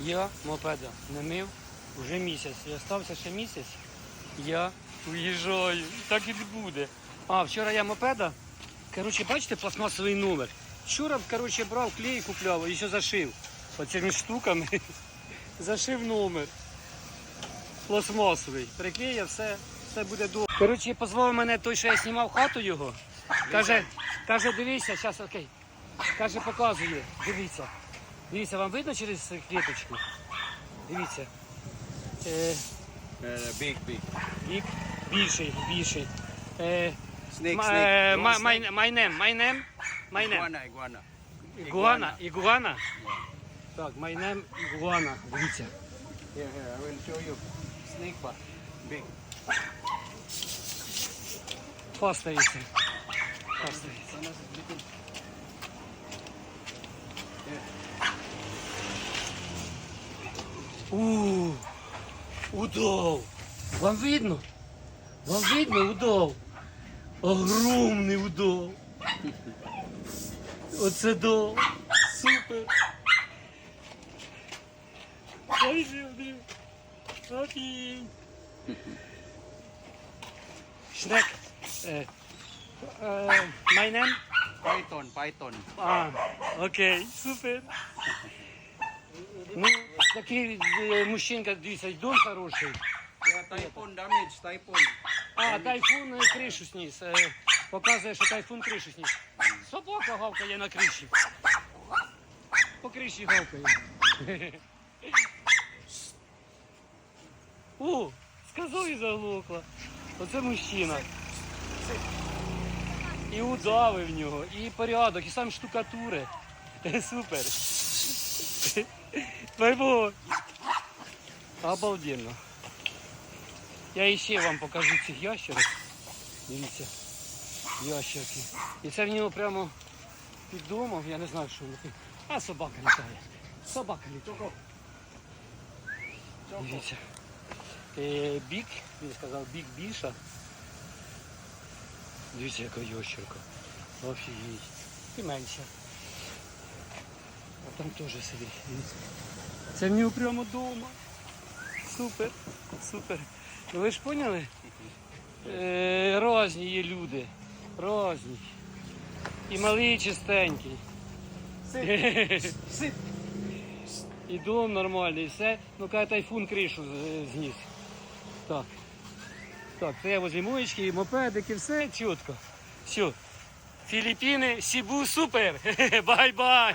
Я мопеда не мив вже місяць. І остався ще місяць. Я уїжджаю. Так і буде. А, вчора я мопеда. Коротше, бачите, пластмасовий номер. Вчора, коротше, брав клей, купляв і ще зашив. Оцими штуками зашив номер. Пластмасовий. Приклеїв, все, все буде добре. Коротше, позвав мене той, що я знімав хату його. Каже, каже, дивися, зараз окей. Каже, показує, дивіться. Дивіться, вам видно через клеточку? Дивіться. Е, big, big. вік більший, більший. Е, Snake, ма- е, Long ма- май- Майнем, майнем, майнем. Iguana, iguana. Ігуана, ігуана. Так, майнем, ігуана. Дивіться. Here, here, I will show you. Snake but big. Пастається. Пастається. У, удав. Вам видно? Вам видно удав? Огромний удав. Оце да. Супер. Окей. Е, my name? Python, python. А, окей, супер. Такий е, мужчинка, дивіться, дом хороший. Yeah, typhoon damage, typhoon. А, тайфун е, кришу сніс. Е, Показує, що тайфун кришу сніс. Собака гавкає на криші. По криші гавкає. О, сказав і заглохла. Оце мужчина. І удави в нього, і порядок, і сам штукатури. Супер. Твайбо. Обалденно. Я іще вам покажу цих ящерок. Дивіться, ящерки. І це в нього прямо під домом, я не знаю, що воно. А собака літає. Собака літає. Дивіться. Е, бік, він сказав, бік більша. Дивіться, яка ящерка. Офігеть. І менша. А там теж сидить. Дивіться. Це в нього прямо вдома. Супер, супер. Ну ви ж поняли? Е, Розні є люди. Розні. І малий, і чистенький. Sit. І дом нормальний, і все. Ну каже, тайфун кришу зніс. Так. Так, це я возле моєчки, мопедики, все чітко. Все. Філіппіни, Сібу, супер. Бай-бай.